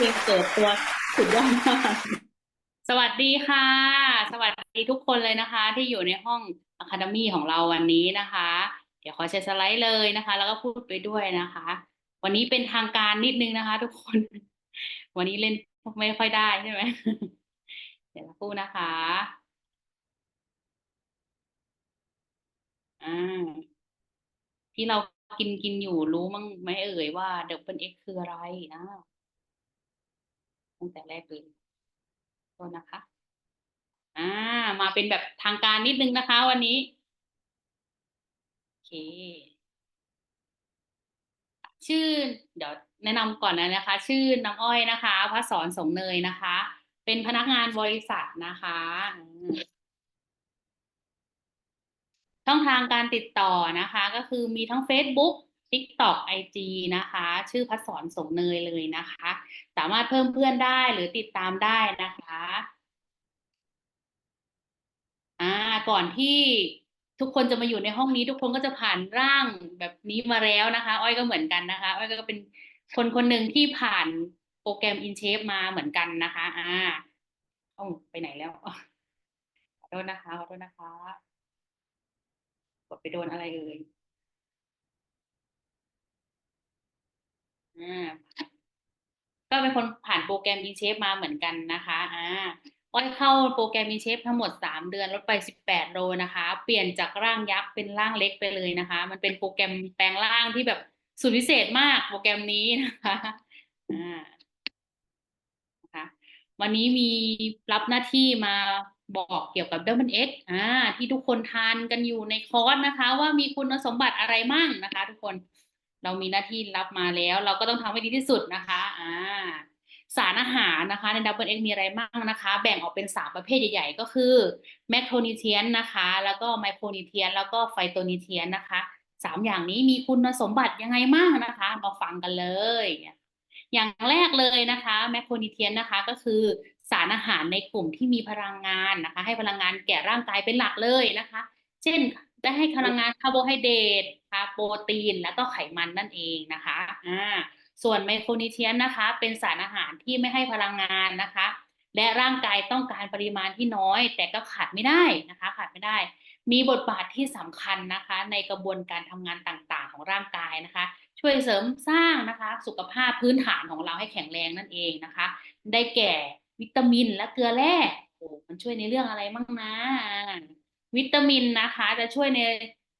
เพลงเปิดตัวสุดยอดมากสวัสดีค่ะ สวัสดีทุกคนเลยนะคะ ที่อยู่ในห้อง Academy ของเราวันนี้นะคะ เดี๋ยวขอแชร์สไลด์เลยนะคะ แล้วก็พูดไปด้วยนะคะ วันนี้เป็นทางการนิดนึงนะคะ ทุกคน วันนี้เล่นไม่ค่อยได้ใช่ไหมเดี๋ยวพูดนะคะอ่าที่เรากินกินอยู่รู้มั้งไหมเอ่ยว่า Double X คืออะไรนะ ตั้งแต่แรกเลยโทษนะคะ อ่า มาเป็นแบบทางการนิดนึงนะคะ วันนี้ โอเค ชื่อ เดี๋ยวแนะนำก่อนนะนะคะ ชื่อน้ำอ้อยนะคะพระสอนสงเนยนะคะ เป็นพนักงานบริษัทนะคะช่องทางการติดต่อนะคะ ก็คือมีทั้ง Facebook TikTok IG นะคะ ชื่อพัสสอนสงเนยเลยนะคะ สามารถเพิ่มเพื่อนได้หรือติดตามได้นะคะอ่าก่อนที่ทุกคนจะมาอยู่ในห้องนี้ ทุกคนก็จะผ่านร่างแบบนี้มาแล้วนะคะ อ้อยก็เหมือนกันนะคะอ้อยก็เป็นคนคนหนึ่งที่ผ่านโปรแกรม InShape มาเหมือนกันนะคะอ่าเอ้าไปไหนแล้วขอโทษนะคะขอโทษนะคะกดไปโดนอะไรเอ่ยอ่า ก็เป็นคนผ่านโปรแกรม InShape มาเหมือนกันนะคะอ่าอ้อยเข้าโปรแกรม InShape ทั้งหมด 3 เดือนลดไป 18 โลนะคะ เปลี่ยนจากร่างยักษ์เป็นร่างเล็กไปเลยนะคะ มันเป็นโปรแกรมแปลงร่างที่แบบสุดพิเศษมากโปรแกรมนี้นะคะอ่านะคะวันนี้มีรับหน้าที่มาบอกเกี่ยวกับ Double X อ่าที่ทุกคนทานกันอยู่ในคอร์สนะคะ ว่ามีคุณสมบัติอะไรมั่งนะคะ ทุกคน เรามีหน้าที่รับมาแล้ว เราก็ต้องทำให้ดีที่สุดนะคะอ่าสารอาหารนะคะใน Double X มีอะไรบ้างนะคะ แบ่งออกเป็นสามประเภทใหญ่ ๆ ก็คือแมคโครนิเทียนนะคะ แล้วก็ไมโครนิเทียนแล้วก็ไฟโตนิเทียนนะคะสามอย่างนี้มีคุณสมบัติยังไงบ้างนะคะ มาฟังกันเลย อย่างแรกเลยนะคะแมคโครนิเทียนนะคะก็คือสารอาหารในกลุ่มที่มีพลังงานนะคะ ให้พลังงานแก่ร่างกายเป็นหลักเลยนะคะ เช่น ได้ให้พลังงานคาร์โบไฮเดรตค่ะโปรตีนแล้วก็ไขมันนั่นเองนะคะอ่าส่วนไมโครนิเทียนนะคะ เป็นสารอาหารที่ไม่ให้พลังงานนะคะ และร่างกายต้องการปริมาณที่น้อย แต่ก็ขาดไม่ได้นะคะ ขาดไม่ได้ มีบทบาทที่สำคัญนะคะ ในกระบวนการทำงานต่างๆ ของร่างกายนะคะ ช่วยเสริมสร้างนะคะ สุขภาพพื้นฐานของเราให้แข็งแรงนั่นเองนะคะ ได้แก่วิตามินและเกลือแร่โอ้มันช่วยในเรื่องอะไรบ้างนะ วิตามินนะคะ จะช่วยใน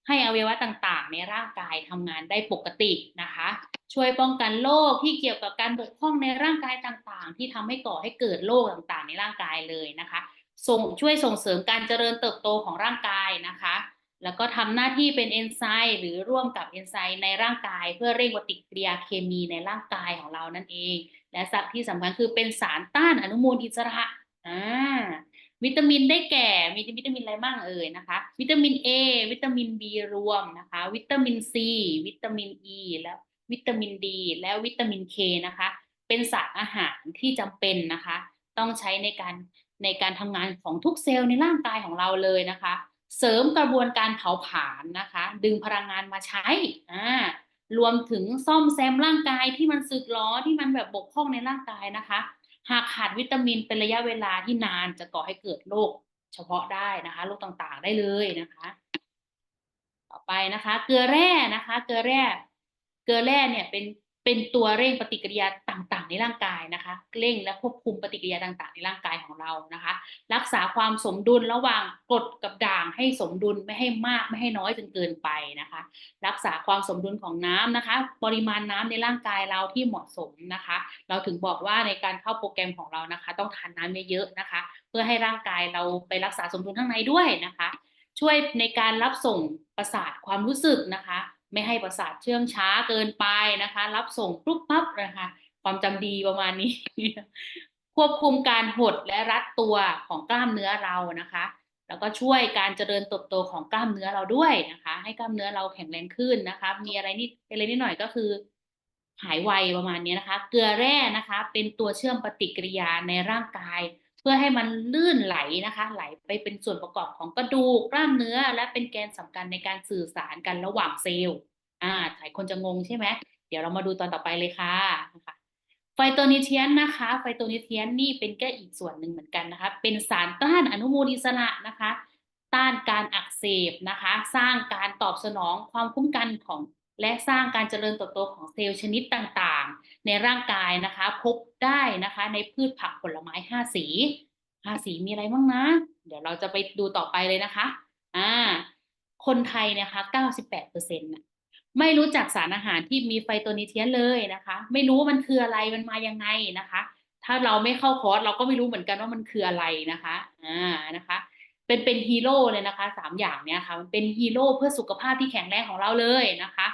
ให้อวัยวะต่างๆ ในร่างกายทำงานได้ปกตินะคะ ช่วยป้องกันโรคที่เกี่ยวกับการบกพร่องในร่างกายต่างๆ ที่ทำให้ก่อให้เกิดโรคต่างๆ ในร่างกายเลยนะคะส่งช่วยส่งเสริมการเจริญเติบโตของร่างกายนะคะ แล้วก็ทำหน้าที่เป็นเอนไซม์หรือร่วมกับเอนไซม์ในร่างกาย เพื่อเร่งปฏิกิริยาเคมีในร่างกายของเรานั่นเอง และสัที่สำคัญคือเป็นสารต้านอนุมูลอิสระอ่า วิตามินได้แก่มีวิตามินอะไรบ้างเอ่ยนะคะ วิตามิน A วิตามิน B รวมนะคะ วิตามิน C วิตามิน E และวิตามิน D และวิตามิน K นะคะ เป็นสารอาหารที่จำเป็นนะคะ ต้องใช้ในการในการทำงานของทุกเซลล์ในร่างกายของเราเลยนะคะ เสริมกระบวนการเผาผลาญนะคะ ดึงพลังงานมาใช้อ่ารวมถึงซ่อมแซมร่างกายที่มันสึกหรอที่มันแบบบกพร่องในร่างกายนะคะ หากขาดวิตามินเป็นระยะเวลาที่นานจะก่อให้เกิดโรคเฉพาะได้นะคะโรคต่างๆได้เลยนะคะ ต่อไปนะคะ เกลือแร่นะคะ เกลือแร่ เกลือแร่เนี่ยเป็น เป็นตัวเร่งปฏิกิริยาต่างๆ ในร่างกายนะคะ เร่งและควบคุมปฏิกิริยาต่างๆ ในร่างกายของเรานะคะ รักษาความสมดุลระหว่างกรดกับด่างให้สมดุลไม่ให้มากไม่ให้น้อยจนเกินไปนะคะ รักษาความสมดุลของน้ำนะคะ ปริมาณน้ำในร่างกายเราที่เหมาะสมนะคะ เราถึงบอกว่าในการเข้าโปรแกรมของเรานะคะ ต้องทานน้ำเยอะๆนะคะ เพื่อให้ร่างกายเราไปรักษาสมดุลข้างในด้วยนะคะ ช่วยในการรับส่งประสาทความรู้สึกนะคะ ไม่ให้ประสาทเชื่องช้าเกินไปนะคะ รับส่งปุ๊บปั๊บนะคะความจำดีประมาณนี้ ควบคุมการหดและรัดตัวของกล้ามเนื้อเรานะคะ แล้วก็ช่วยการเจริญเติบโตของกล้ามเนื้อเราด้วยนะคะ ให้กล้ามเนื้อเราแข็งแรงขึ้นนะคะ มีอะไรนิดอะไรนิดหน่อยก็คือ หายไวประมาณนี้นะคะ เกลือแร่นะคะ เป็นตัวเชื่อมปฏิกิริยาในร่างกาย เพื่อให้มันลื่นไหลนะคะ ไหลไปเป็นส่วนประกอบของกระดูกกล้ามเนื้อ และเป็นแกนสำคัญในการสื่อสารกันระหว่างเซลล์อ่าหลายคนจะงงใช่ไหมเดี๋ยวเรามาดูตอนต่อไปเลยค่ะนะคะไฟโตนิเทียนนะคะไฟโตนิเทียนนี่เป็นแค่อีกส่วนหนึ่งเหมือนกันนะคะ เป็นสารต้านอนุมูลอิสระนะคะ ต้านการอักเสบนะคะ สร้างการตอบสนองความคุ้มกันของ และสร้างการเจริญเติบโตของเซลล์ชนิดต่างๆ ในร่างกายนะคะ พบได้นะคะในพืชผักผลไม้ห้าสีห้าสีมีอะไรบ้างนะ เดี๋ยวเราจะไปดูต่อไปเลยนะคะอ่าคนไทยเนี่ยคะ98%เปอร์เซ็นต์ะไม่รู้จักสารอาหารที่มีไฟโตนิเทียนเลยนะคะ ไม่รู้ว่ามันคืออะไรมันมายังไงนะคะ ถ้าเราไม่เข้าคอร์สเราก็ไม่รู้เหมือนกันว่ามันคืออะไรนะคะอ่านะคะ เป็นเป็นฮีโร่เลยนะคะสามอย่างเนี้ยค่ะมันเป็นฮีโร่เพื่อสุขภาพที่แข็งแรงของเราเลยนะคะ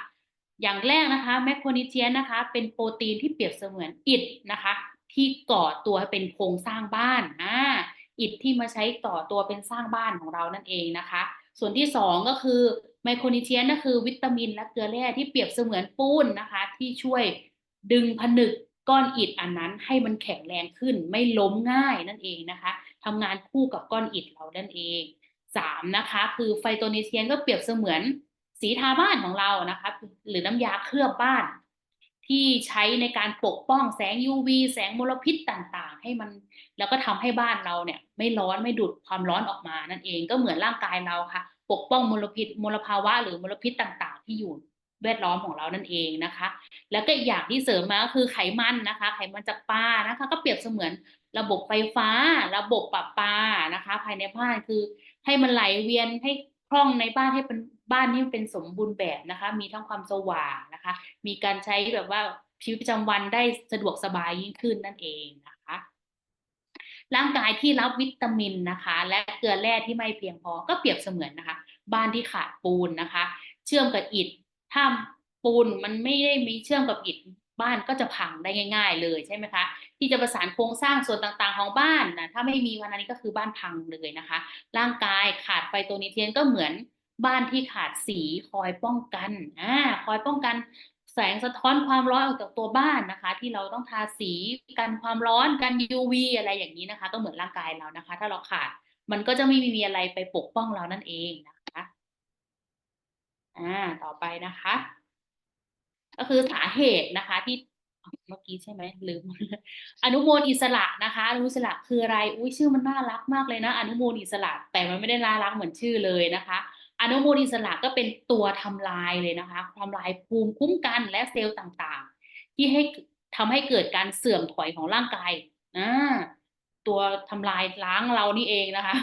อย่างแรกนะคะแมคโครนิเทียนนะคะเป็นโปรตีนที่เปรียบเสมือนอิฐนะคะ ที่ก่อตัวเป็นโครงสร้างบ้านอ่าอิฐที่มาใช้ต่อตัวเป็นสร้างบ้านของเรานั่นเองนะคะ ส่วนที่สองก็คือไมโครนิเทียนก็คือวิตามินและเกลือแร่ที่เปรียบเสมือนปูนนะคะ ที่ช่วยดึงผนึกก้อนอิฐอันนั้นให้มันแข็งแรงขึ้นไม่ล้มง่ายนั่นเองนะคะทำงานคู่กับก้อนอิฐเรานั่นเองสามนะคะ คือไฟโตนิเทียนก็เปรียบเสมือน สีทาบ้านของเรานะคะหรือน้ำยาเคลือบบ้าน ที่ใช้ในการปกป้องแสง UV แสงมลพิษต่างๆ ให้มันแล้วก็ทำให้บ้านเราเนี่ยไม่ร้อนไม่ดูดความร้อนออกมานั่นเองก็เหมือนร่างกายเราค่ะ ปกป้องมลพิษมลภาวะ หรือมลพิษต่างๆ ที่อยู่แวดล้อมของเรานั่นเองนะคะ แล้วก็อีกอย่างที่เสริมมาก็คือไขมันนะคะ ไขมันจากปลานะคะ ก็เปรียบเสมือนระบบไฟฟ้า ระบบปรับปานะคะ ภายในบ้านคือให้มันไหลเวียนให้คล่องในบ้านให้เป็น บ้านที่เป็นสมบูรณ์แบบนะคะ มีทั้งความสว่างนะคะ มีการใช้แบบว่าชีวิตประจำวันได้สะดวกสบายยิ่งขึ้นนั่นเองนะคะร่างกายที่รับวิตามินนะคะ และเกลือแร่ที่ไม่เพียงพอก็เปรียบเสมือนนะคะ บ้านที่ขาดปูนนะคะ เชื่อมกับอิฐถ้าปูนมันไม่ได้มีเชื่อมกับอิฐบ้านก็จะพังได้ง่าย ๆ เลยใช่ไหมคะ ที่จะประสานโครงสร้างส่วนต่างๆของบ้านนะถ้าไม่มีวันนี้ก็คือบ้านพังเลยนะคะ ร่างกายขาดไฟโตนิเทียนก็เหมือน บ้านที่ขาดสีคอยป้องกันอ่าคอยป้องกันแสงสะท้อนความร้อนออกจากตัวบ้านนะคะ ที่เราต้องทาสีกันความร้อนกัน UV อะไรอย่างนี้นะคะก็เหมือนร่างกายเรานะคะ ถ้าเราขาดมันก็จะไม่มีอะไรไปปกป้องเรานั่นเองนะคะอ่าต่อไปนะคะ ก็คือสาเหตุนะคะที่เมื่อกี้ใช่ไหมลืมอนุมูลอิสระนะคะอนุมูลอิสระคืออะไรอุ้ยชื่อมันน่ารักมากเลยนะอนุมูลอิสระ แต่มันไม่ได้น่ารักเหมือนชื่อเลยนะคะ อนุมูลอิสระก็เป็นตัวทำลายเลยนะคะทำลายภูมิคุ้มกันและเซลล์ต่างๆ ที่ให้ทำให้เกิดการเสื่อมถอยของร่างกายอ่าตัวทำลายล้างเรานี่เองนะคะ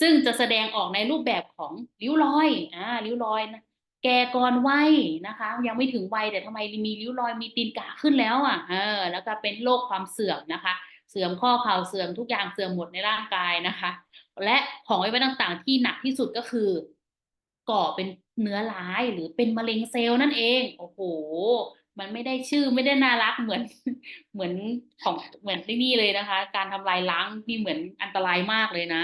ซึ่งจะแสดงออกในรูปแบบของริ้วรอยอ่าริ้วรอยนะแก่ก่อนวัยนะคะ ยังไม่ถึงวัยแต่ทำไมมีริ้วรอยมีตีนกาขึ้นแล้วอะเออแล้วก็เป็นโรคความเสื่อมนะคะ เสื่อมข้อเข่าเสื่อมทุกอย่างเสื่อมหมดในร่างกายนะคะ และของไว้ต่างๆ ที่หนักที่สุดก็คือ ก่อเป็นเนื้อร้ายหรือเป็นมะเร็งเซลล์นั่นเอง โอ้โห มันไม่ได้ชื่อไม่ได้น่ารักเหมือนเหมือนของเหมือนที่นี่เลยนะคะ การทำลายล้างนี่เหมือนอันตรายมากเลยนะ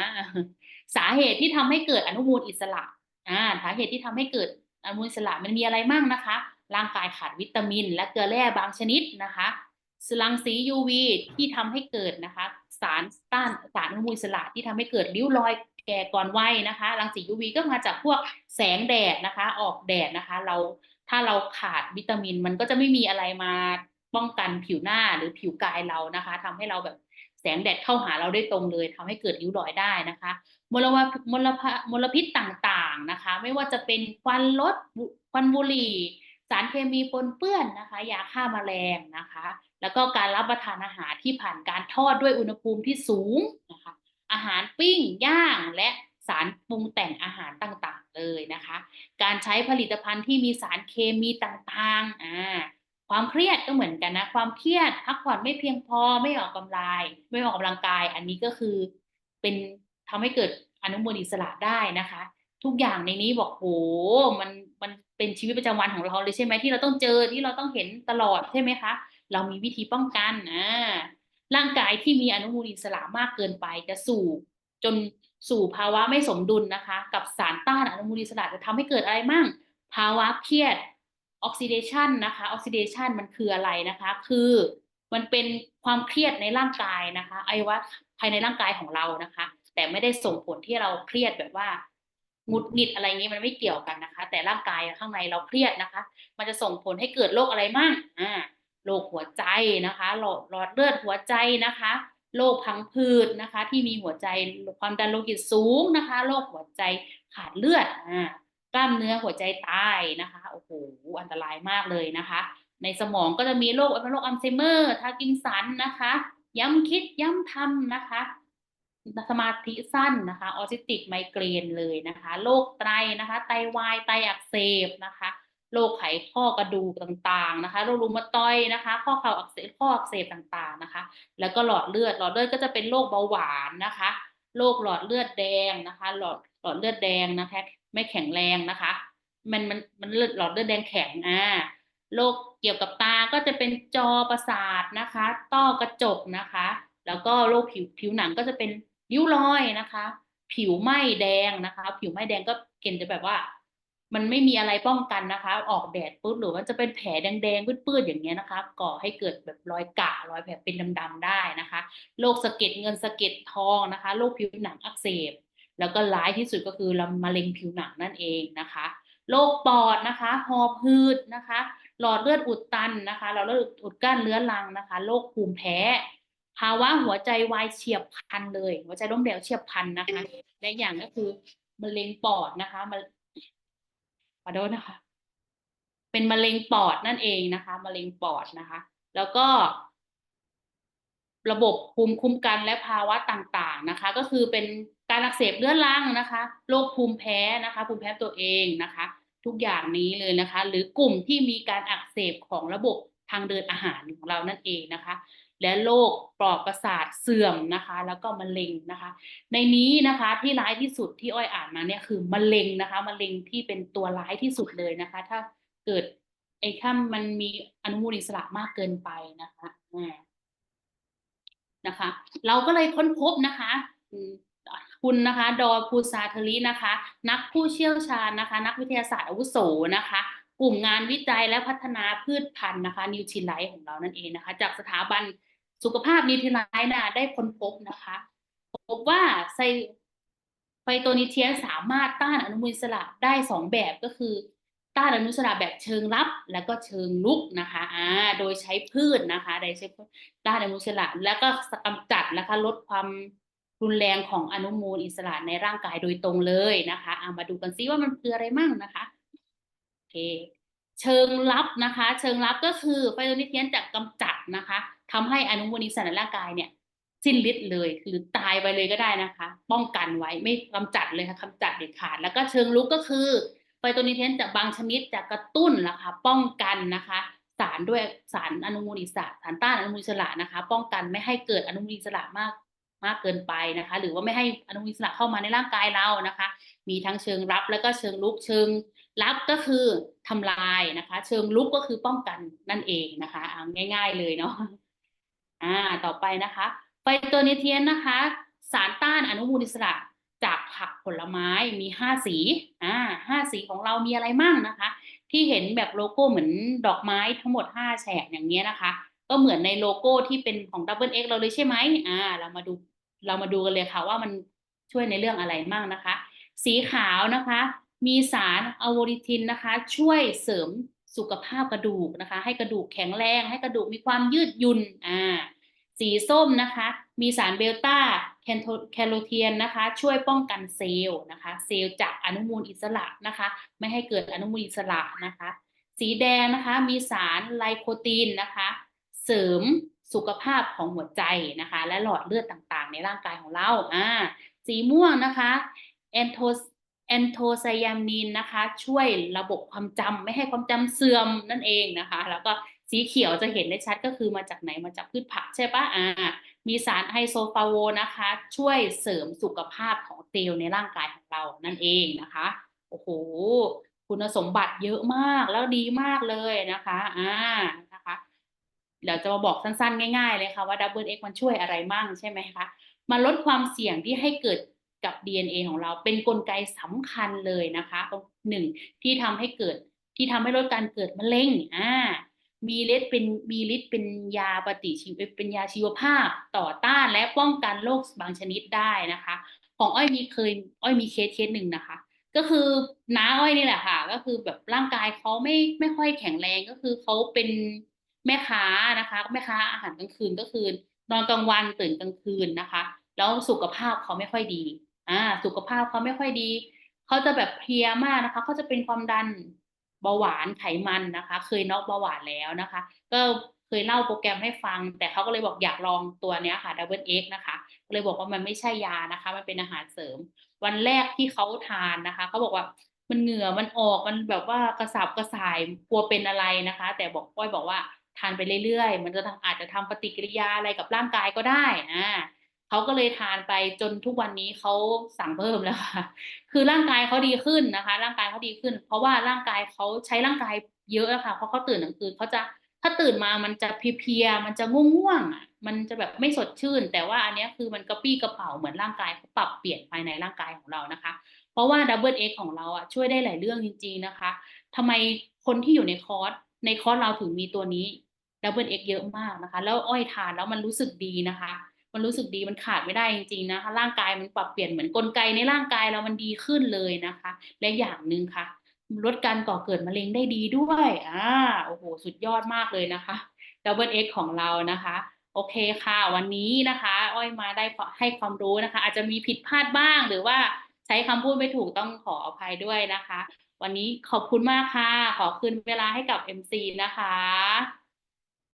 สาเหตุที่ทำให้เกิดอนุมูลอิสระอ่าสาเหตุที่ทำให้เกิดอนุมูลอิสระมันมีอะไรบ้างนะคะ ร่างกายขาดวิตามิน และเกลือแร่บางชนิดนะคะรังสี UV ที่ทำให้เกิดนะคะ สารต้านสารอนุมูลอิสระที่ทำให้เกิดริ้วรอย แก่ก่อนวัยนะคะ รังสี UV ก็มาจากพวกแสงแดดนะคะ ออกแดดนะคะ เราถ้าเราขาดวิตามิน มันก็จะไม่มีอะไรมาป้องกันผิวหน้าหรือผิวกายเรานะคะทำให้เราแบบแสงแดดเข้าหาเราได้ตรงเลยทำให้เกิดริ้วรอยได้นะคะ มลวะมลพมลพิษต่างๆนะคะ ไม่ว่าจะเป็นควันรถควันบุหรี่ สารเคมีปนเปื้อนนะคะ ยาฆ่าแมลงนะคะ แล้วก็การรับประทานอาหารที่ผ่านการทอดด้วยอุณหภูมิที่สูงนะคะ อาหารปิ้งย่างและสารปรุงแต่งอาหารต่างๆเลยนะคะ การใช้ผลิตภัณฑ์ที่มีสารเคมีต่างๆอ่าความเครียดก็เหมือนกันนะ ความเครียดพักผ่อนไม่เพียงพอไม่ออกกำลังไม่ออกกำลังกาย อันนี้ก็คือเป็นทำให้เกิดอนุมูลอิสระได้นะคะ ทุกอย่างในนี้บอกโหมันมันเป็นชีวิตประจำวันของเราเลยใช่ไหมที่เราต้องเจอที่เราต้องเห็นตลอดใช่ไหมคะ เรามีวิธีป้องกันอ่า ร่างกายที่มีอนุมูลอิสระมากเกินไปจะสู่จนสู่ภาวะไม่สมดุลนะคะ กับสารต้านอนุมูลอิสระจะทำให้เกิดอะไรมั่ง ภาวะเครียดออกซิเดชันนะคะออกซิเดชันมันคืออะไรนะคะ คือมันเป็นความเครียดในร่างกายนะคะไอวะภายในร่างกายของเรานะคะ แต่ไม่ได้ส่งผลที่เราเครียดแบบว่าหงุดหงิดอะไรนี้มันไม่เกี่ยวกันนะคะ แต่ร่างกายข้างในเราเครียดนะคะ มันจะส่งผลให้เกิดโรคอะไรมั่งอ่า โรคหัวใจนะคะหลอดหลอดเลือดหัวใจนะคะโรคพังผืดนะคะ ที่มีหัวใจความดันโลหิตสูงนะคะโรคหัวใจขาดเลือดอ่ากล้ามเนื้อหัวใจตายนะคะโอ้โหอันตรายมากเลยนะคะ ในสมองก็จะมีโรคโรคอัลไซเมอร์ทากินสันนะคะ ย้ำคิดย้ำทำนะคะ สมาธิสั้นนะคะออทิสติกไมเกรนเลยนะคะโรคไตนะคะ ไตวายไตอักเสบนะคะ โรคไขข้อกระดูกต่างๆนะคะโรครูมาตอยนะคะ ข้อเข่าอักเสบข้ออักเสบต่างๆนะคะ แล้วก็หลอดเลือด หลอดเลือดก็จะเป็นโรคเบาหวานนะคะโรคหลอดเลือดแดงนะคะ หลอดหลอดเลือดแดงนะคะ ไม่แข็งแรงนะคะ มันมันมันเลือดหลอดเลือดแดงแข็งอ่าโรคเกี่ยวกับตาก็จะเป็นจอประสาทนะคะ ต้อกระจกนะคะ แล้วก็โรคผิวผิวหนังก็จะเป็นริ้วรอยนะคะ ผิวไหม้แดงนะคะ ผิวไหม้แดงก็เกณฑ์จะแบบว่า มันไม่มีอะไรป้องกันนะคะ ออกแดดปุ๊บหรือว่าจะเป็นแผลแดงๆปื้ดๆอย่างเงี้ยนะคะ ก่อให้เกิดแบบรอยกะรอยแผลเป็นดำๆได้นะคะโรคสะเก็ดเงินสะเก็ดทองนะคะโรคผิวหนังอักเสบ แล้วก็ร้ายที่สุดก็คือมะเร็งผิวหนังนั่นเองนะคะโรคปอดนะคะหอบหืดนะคะ หลอดเลือดอุดตันนะคะหลอดเลือดอุดกั้นเรื้อรังนะคะโรคภูมิแพ้ ภาวะหัวใจวายเฉียบพลันเลย หัวใจล้มเหลวเฉียบพลันนะคะและอย่างก็คือมะเร็งปอดนะคะมะ ขอโทษนะคะ เป็นมะเร็งปอดนั่นเองนะคะมะเร็งปอดนะคะ แล้วก็ ระบบภูมิคุ้มกันและภาวะต่างๆนะคะ ก็คือเป็นการอักเสบเรื้อรังนะคะโรคภูมิแพ้นะคะ ภูมิแพ้ตัวเองนะคะ ทุกอย่างนี้เลยนะคะ หรือกลุ่มที่มีการอักเสบของระบบทางเดินอาหารของเรานั่นเองนะคะ และโรคปลอกประสาทเสื่อมนะคะ แล้วก็มะเร็งนะคะ ในนี้นะคะที่ร้ายที่สุดที่อ้อยอ่านมาเนี่ยคือมะเร็งนะคะมะเร็งที่เป็นตัวร้ายที่สุดเลยนะคะ ถ้าเกิดไอ้ถ้ามันมีอนุมูลอิสระมากเกินไปนะคะอ่านะคะ เราก็เลยค้นพบนะคะคุณนะคะดอภูซาเทลีนะคะ นักผู้เชี่ยวชาญนะคะ นักวิทยาศาสตร์อาวุโสนะคะกลุ่มงานวิจัยและพัฒนาพืชพันธุ์นะคะนิวทรีไลท์ของเรานั่นเองนะคะ จากสถาบัน สุขภาพนิวทรีไลท์นะได้ค้นพบนะคะ พบว่าไซไฟโตนิเทียสามารถต้านอนุมูลอิสระได้สองแบบก็คือ ต้านอนุมูลอิสระแบบเชิงรับ และก็เชิงลุกนะคะอ่าโดยใช้พืชนะคะโดยใช้ต้านอนุมูลอิสระแล้วก็กำจัดนะคะลดความรุนแรงของอนุมูลอิสระในร่างกายโดยตรงเลยนะคะเอามาดูกันซิว่ามันคืออะไรมั่งนะคะโอเคเชิงรับนะคะ เชิงรับก็คือไฟโตนิเทียนจะกำจัดนะคะทำให้อนุมูลอิสระในร่างกายเนี่ย สิ้นฤทธิ์เลยหรือตายไปเลยก็ได้นะคะ ป้องกันไว้ไม่กำจัดเลยค่ะกำจัดเด็ดขาด แล้วก็เชิงลุกก็คือไฟโตนิเทนจากบางชนิดจะกระตุ้นนะคะ ป้องกันนะคะ สารด้วยสารอนุมูลอิสระสารต้านอนุมูลอิสระนะคะ ป้องกันไม่ให้เกิดอนุมูลอิสระมากมากเกินไปนะคะ หรือว่าไม่ให้อนุมูลอิสระเข้ามาในร่างกายเรานะคะ มีทั้งเชิงรับแล้วก็เชิงลุกเชิงรับก็คือทำลายนะคะ เชิงลุกก็คือป้องกันนั่นเองนะคะอ่าง่าย ๆเลยเนาะ อ่าต่อไปนะคะไฟโตนิเทียนนะคะ สารต้านอนุมูลอิสระจากผักผลไม้มีห้าสีอ่าห้าสีของเรามีอะไรมั่งนะคะ ที่เห็นแบบโลโก้เหมือนดอกไม้ทั้งหมดห้าแฉกอย่างเงี้ยนะคะ ก็เหมือนในโลโก้ที่เป็นของดับเบิลเอ็กเราเลยใช่ไหมอ่า เรามาดูเรามาดูกันเลยค่ะว่ามันช่วยในเรื่องอะไรมั่งนะคะ สีขาวนะคะ มีสารอะโวริทินนะคะ ช่วยเสริม สุขภาพกระดูกนะคะ ให้กระดูกแข็งแรง ให้กระดูกมีความยืดหยุ่นอ่าสีส้มนะคะ มีสารเบลต้าแคนโทแคโรเทียนนะคะ ช่วยป้องกันเซลล์นะคะ เซลล์จากอนุมูลอิสระนะคะ ไม่ให้เกิดอนุมูลอิสระนะคะ สีแดงนะคะมีสารไลโคตีนนะคะ เสริมสุขภาพของหัวใจนะคะ และหลอดเลือดต่างๆ ในร่างกายของเราอ่าสีม่วงนะคะแอนโท อนโทไซยามีนนะคะ ช่วยระบบความจำไม่ให้ความจำเสื่อมนั่นเองนะคะ แล้วก็สีเขียวจะเห็นได้ชัดก็คือมาจากไหนมาจากพืชผักใช่ปะอ่ามีสารไฮโซฟาโวนะคะ ช่วยเสริมสุขภาพของเซลล์ในร่างกายของเรานั่นเองนะคะโอ้โหคุณสมบัติเยอะมากแล้วดีมากเลยนะคะอ่านะคะเดี๋ยวจะมาบอกสั้นๆ ง่าย ๆ เลยค่ะว่าดับเบิลเอ็กมันช่วยอะไรมั่งใช่ไหมคะมาลดความเสี่ยงที่ให้เกิด กับ DNA ของเราเป็นนกลไกสำคัญเลยนะคะหนึ่งที่ทำให้เกิดที่ทำให้ลดการเกิดมะเร็งอ่ามีฤทธิ์เป็นมีฤทธิ์เป็นยาปฏิชีวเป็นยาชีวภาพต่อต้านและป้องกันโรคบางชนิดได้นะคะ ของอ้อยมีเคยอ้อยมีเคสเคสหนึ่งนะคะ ก็คือน้าอ้อยนี่แหละค่ะ ก็คือแบบร่างกายเขาไม่ไม่ค่อยแข็งแรงก็คือเขาเป็นแม่ค้านะคะแม่ค้าอาหารกลางคืนก็คือนอนกลางวันตื่นกลางคืนนะคะ แล้วสุขภาพเขาไม่ค่อยดี อ่าสุขภาพเขาไม่ค่อยดี เขาจะแบบเพลียมากนะคะ เขาจะเป็นความดันเบาหวานไขมันนะคะ เคยน็อกเบาหวานแล้วนะคะ ก็เคยเล่าโปรแกรมให้ฟัง แต่เขาก็เลยบอกอยากลองตัวเนี้ยค่ะ Double X นะคะก็เลยบอกว่ามันไม่ใช่ยานะคะ มันเป็นอาหารเสริม วันแรกที่เขาทานนะคะเขาบอกว่ามันเหงื่อมันออกมันแบบว่ากระสับกระส่ายกลัวเป็นอะไรนะคะ แต่บอกก้อยบอกว่าทานไปเรื่อยๆ มันจะอาจจะทำปฏิกิริยาอะไรกับร่างกายก็ได้อ่า เขาก็เลยทานไปจนทุกวันนี้เขาสั่งเพิ่มแล้วค่ะ คือร่างกายเขาดีขึ้นนะคะ ร่างกายเขาดีขึ้น เพราะว่าร่างกายเขาใช้ร่างกายเยอะอะค่ะเพราะเขาตื่นกลางคืนเขาจะถ้าตื่นมามันจะเพลียๆมันจะง่วงๆอะมันจะแบบไม่สดชื่น แต่ว่าอันนี้คือมันกระปี้กระเป๋าเหมือนร่างกายเขาปรับเปลี่ยนภายในร่างกายของเรานะคะ เพราะว่า Double X ของเราอะช่วยได้หลายเรื่องจริง ๆนะคะทำไมคนที่อยู่ในคอร์สในคอร์สเราถึงมีตัวนี้ Double X เยอะมากนะคะ แล้วอ้อยทานแล้วมันรู้สึกดีนะคะ มันรู้สึกดีมันขาดไม่ได้จริงๆนะคะ ร่างกายมันปรับเปลี่ยนเหมือนกลไกในร่างกายเรามันดีขึ้นเลยนะคะ และอย่างหนึ่งค่ะ ลดการก่อเกิดมะเร็งได้ดีด้วยอ่าโอ้โหสุดยอดมากเลยนะคะ Double X ของเรานะคะโอเคค่ะ วันนี้นะคะ อ้อยมาได้ให้ความรู้นะคะ อาจจะมีผิดพลาดบ้าง หรือว่าใช้คำพูดไม่ถูกต้องขออภัยด้วยนะคะ วันนี้ขอบคุณมากค่ะ ขอคืนเวลาให้กับ MC นะคะ